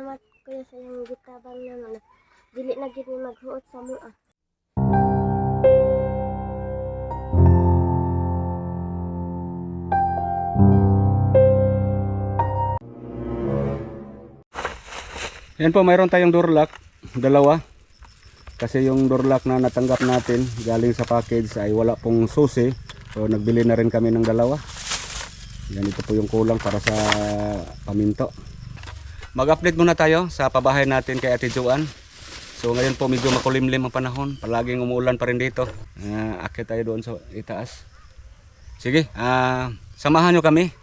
salamat kuya sa iyong gitabang naman. Dili na gid maghuot sa mua. Yan po, mayroon tayong door lock, dalawa. Kasi yung door lock na natanggap natin galing sa package ay wala pong susi. So nagbili na rin kami ng dalawa. Yan ito po yung kulang para sa paminto. Mag-update muna tayo sa pabahay natin kay Ate Joanne. So ngayon po medyo makulimlim ang panahon. Palaging umuulan pa rin dito. Uh, akit tayo doon sa itaas. Sige, ah samahan nyo kami.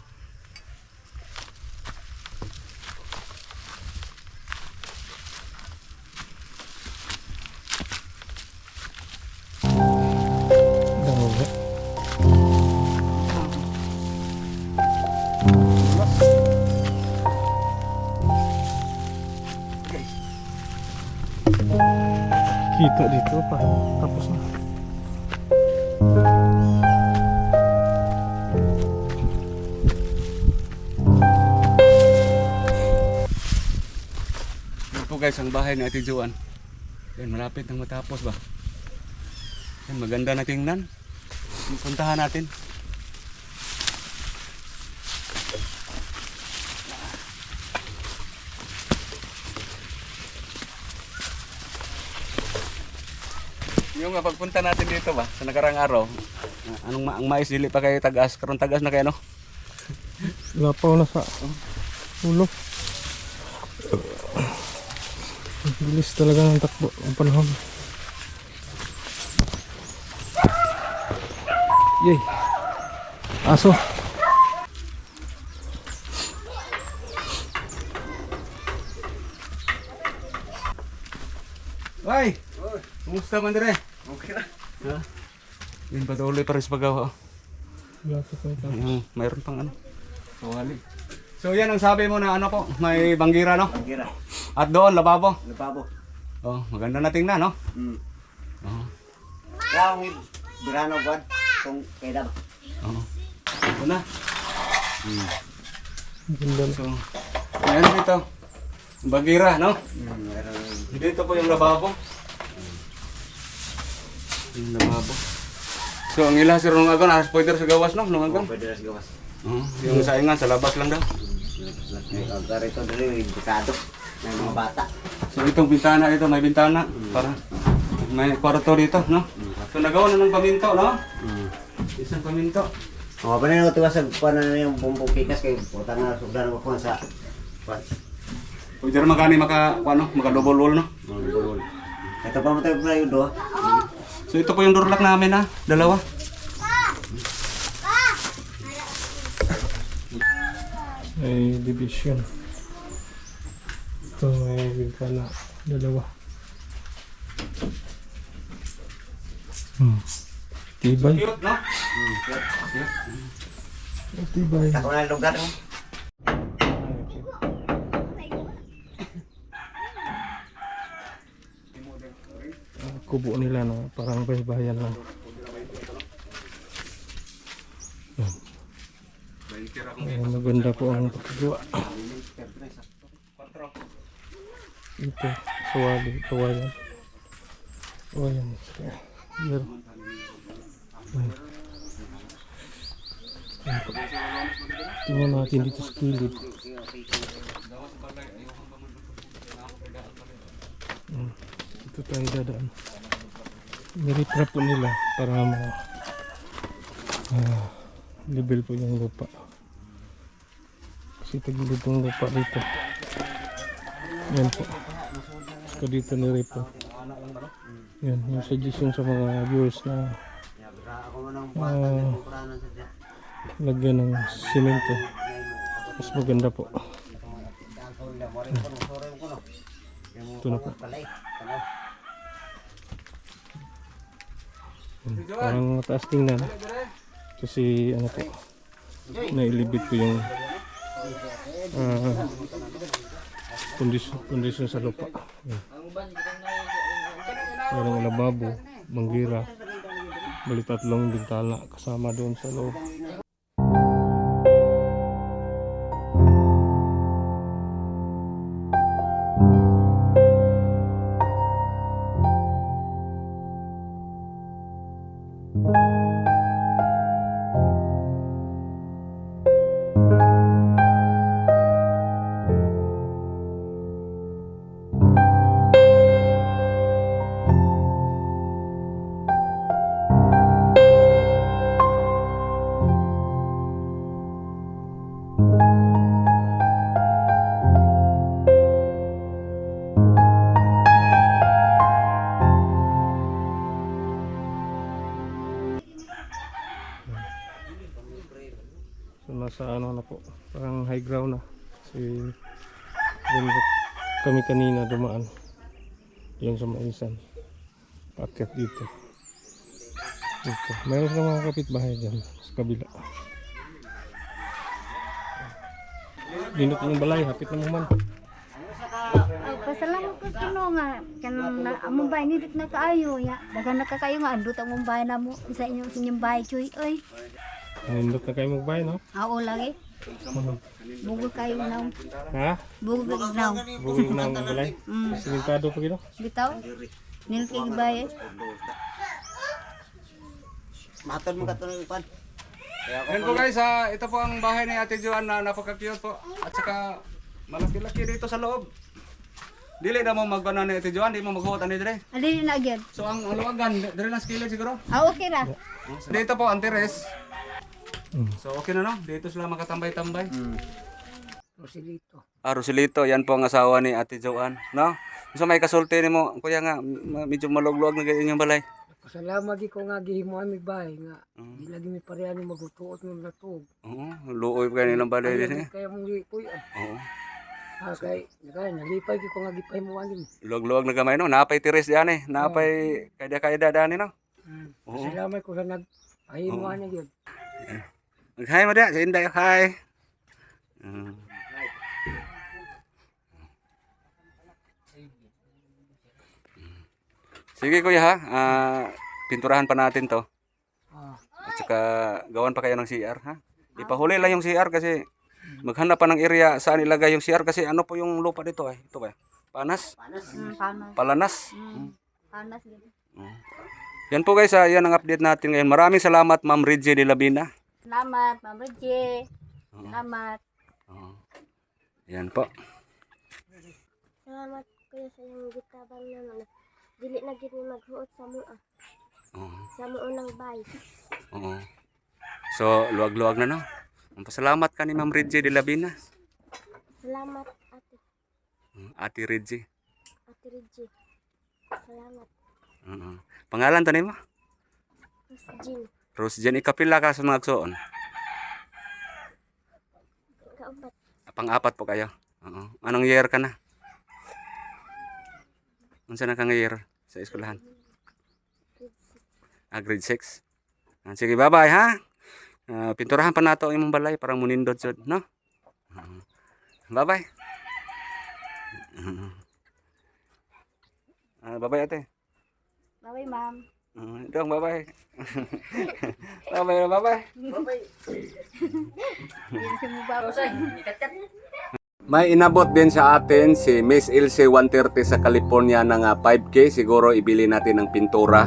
Kita dito pa. Tapos na. Yan po guys, ang bahay ni Ate Joanne. Yan, malapit nang matapos ba? Yan, maganda na tingnan. Puntahan natin. Yung nga, pagpunta natin dito ba, sa nakarang araw, anong ma- ang mais dili pa kayo tagas, karon tagas na kayo no? Lapaw na sa ulo. Bilis talaga ng takbo ang panahon. Yay! Aso! Ay! Kumusta man dire? Ha? Yan patuloy pa rin sa paggawa. Lapit na ito. Yung mayroon pang ano. Kawali. So yan ang sabi mo na ano po, may banggira no? Kira. At doon, lababo. Napabo. Oh, maganda na tingnan no? Hmm. Oh, Kaya ang birano buwan kung kaya ba. oh. Ito na. Ganda na. So, mayroon dito. Bagira, no? Hmm. Meron. Dito po yung lababo. Yung lababo. So, ang ila si Rungagon, aras pwede sa gawas, no? Kung Rungagon. pwede na sa gawas. Oh, yung saingan, sa labas lang daw. Ang garito dali yung bukado. May mga bata. So itong bintana ito, may bintana para may kwarto dito, no? So nagawa na ng paminto, no? Hmm. Isang paminto. Mga pa na tuwa sa kuwan na yung bumbong pikas kay putang na sugdan ko kuwan sa kuwan. Pwede rin magkani maka, ano, maka double wall, no? Mga bulol. Ito pa mo tayo pala yung doha. So ito po yung door lock namin, ha? Dalawa. May division. Ito may bintana. Dalawa. Hmm. Tibay. No? Tibay. Ako na lugar mo. Kubo nila no, parang bahay-bahayan lang. Ayan, maganda po ang pagkagawa. Ito, sawali, kawayan. Kawayan. Ayan. Tingnan natin dito sa kilid. Hmm. Dito tayo dadaan. Niritrap po nila para ma ah, level po yung lupa. Kasi tagilid yung lupa dito. Yan po. Saka dito nirip po. Yan, yung suggestion sa mga viewers na dyan. lagyan ng simento. Mas maganda po. Ito na po. Yan, Parang mataas tingnan. Kasi ano po, nailibit ko yung ah, kondisyon, kondisyon sa lupa. Yan. Merong lababo, manggira, bali tatlong bintana kasama doon sa loob. Nasa ano na po, parang high ground na. Kasi doon kami kanina dumaan. Yun sa Maisan. Paakyat dito. Dito. Mayroon silang mga kapitbahay dyan sa kabila. Linot yung balay, hapit na mo man. Pasalamat ko kuno nga kanang na among bahay ni dik na kaayo ya. Dagan na ka kayo nga andot ang bahay na mo sa inyong sa inyong bahay choy oy. Nindot na kayo magbay, no? Ao lagi. Bugol kayo na. Ha? Bugol na. Bugol na ang balay. Mm. Simentado pa gino? Bitaw. Nil kay bahay. Matod mo katulong pan. Yan po guys, ah, ito po ang bahay ni Ate Joan na napaka-cute po. At saka malaki-laki dito sa loob. Dili na mo magbanan ni Ate Joan, di mo maghuot ani dire. Ali na agad. So ang ang luwagan, dire lang skillet siguro. Ah okay ra. Dito po ang teres. So okay na no, dito sila makatambay-tambay. Rosilito. Ah, Rosilito, yan po ang asawa ni Ate Joan, no? So may kasulti ni mo, kuya nga, medyo malugluwag na ganyan yung balay. Pasalamat di ko nga gihimo ami bahay nga. Di lagi mi pareha ni magutuot ng latog. Oo, luoy pa nilang balay din eh. Kaya mong lipoy. Oo. Ha kay kaya nalipay ko nga gipay mo ani. Luwag-luwag na gamay no, napay teres diyan eh, napay kayda-kayda dani no. Oo. Pasalamat ko sa nag ahimo ani gyud. Hi mo dia, sa Inday, hi. Mm. Sige kuya ha, Ah, pinturahan pa natin to. At saka gawan pa kayo ng CR ha. Ipahuli lang yung CR kasi maghanap pa ng area saan ilagay yung CR kasi ano po yung lupa dito eh. Ito ba? Panas? Mm, panas. Palanas? Mm. Panas gid. Yan po guys, ah, yan ang update natin ngayon. Maraming salamat Ma'am Ridge de Labina. Salamat, Ma'am Reggie. Salamat. Oo. Yan po. Salamat kuya sa iyong gitabang naman. Dili na gid mi maghuot sa mua. Oo. Sa muunang bay. Oo. So, luwag-luwag na no. Pasalamat ka ni Ma'am Ridge de Labina. Salamat ate. Mm, Ate Ridge. Ate Reggie. Salamat. Oo. Pangalan to nimo? Mas Jean. Rose Jen ikapila ka sa mga agsoon. Pang-apat po kayo. Oo. Anong year ka na? Unsa na ka nga year sa eskwelahan? Ah, grade 6. Ah, sige, bye-bye ha. Ah, pinturahan pa nato imong balay para munindot jud, no? Ah, bye-bye. Ah, bye-bye ate. Bye ma'am. Dong, bye-bye. bye-bye, bye-bye. May inabot din sa atin si Miss Ilse 130 sa California ng ah, 5K. Siguro ibili natin ng pintura.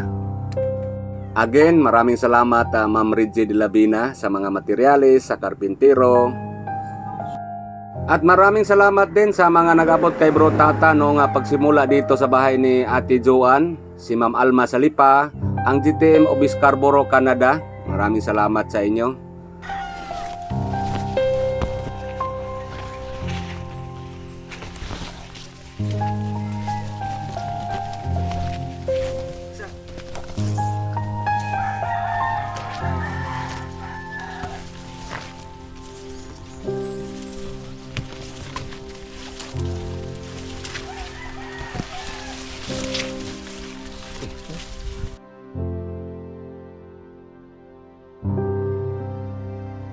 Again, maraming salamat ah, Ma'am Reggie de Labina sa mga materyales, sa karpintero. At maraming salamat din sa mga nag-abot kay Bro Tata noong ah, pagsimula dito sa bahay ni Ate Joan, si Ma'am Alma Salipa, ang GTM of Scarborough, Canada. Maraming salamat sa inyo.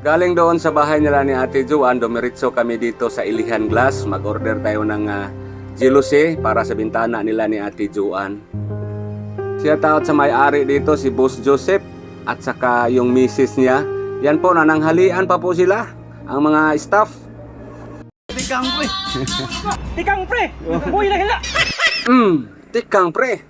Galing doon sa bahay nila ni Ate Joan, dumiritso kami dito sa Ilihan Glass. Mag-order tayo ng uh, jealousy para sa bintana nila ni Ate Joan. Siya taot sa may-ari dito, si Boss Joseph, at saka yung misis niya. Yan po, nananghalian pa po sila, ang mga staff. Tikang pre! Uy, lahila! Mm, tikang pre.